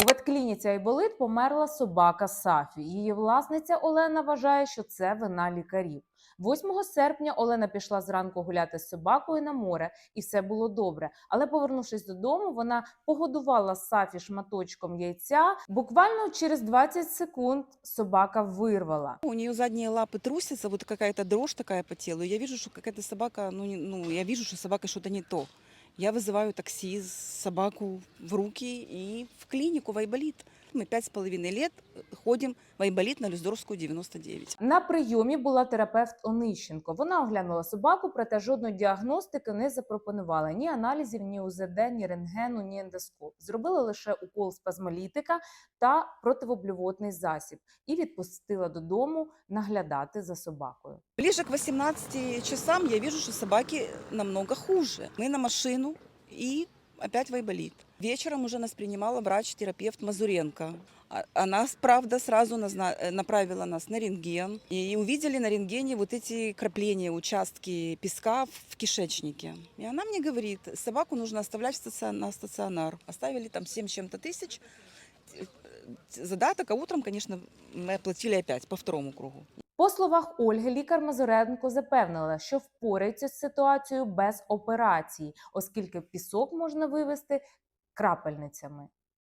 У ветклініці Айболит померла собака Сафі. Її власниця Олена вважає, що це вина лікарів. 8 серпня Олена пішла зранку гуляти з собакою на море, і все було добре. Але повернувшись додому, вона погодувала Сафі шматочком яйця. Буквально через 20 секунд собака вирвала. У нее задние лапы трусятся, вот какая-то дрожь такая по телу. Я что какая-то собака, ну, ну я вижу, что с собакой что-то не то. Я вызываю такси, собаку в руки и в клинику в Айболит. Мы пять с половиной лет ходим в Айболит на Люздорфскую 99. На прийомі була терапевт Онищенко. Вона оглянула собаку, проте жодної діагностики не запропонувала ні аналізів, ні УЗД, ні рентгену, ні ендоскоп. Зробила лише укол спазмолітика та противоблювотний засіб і відпустила додому наглядати за собакою. Ближе к 18 часам я вижу, что собаки намного хуже. Мы на машину и опять в Айболит. Вечером уже нас принимала врач-терапевт Мазуренко. А- Она, правда, сразу назна- э, направила нас на рентген. И увидели на рентгене вот эти крапления, участки песка в кишечнике. И она мне говорит, собаку нужно оставлять в стацион- на стационар. Оставили там 7 с чем-то тысяч э, задаток, а утром, конечно, мы оплатили опять по второму кругу. По словах Ольги, лікар Мазуренко запевнила, що впорається з ситуацією без операції, оскільки пісок можна вивести крапельницями.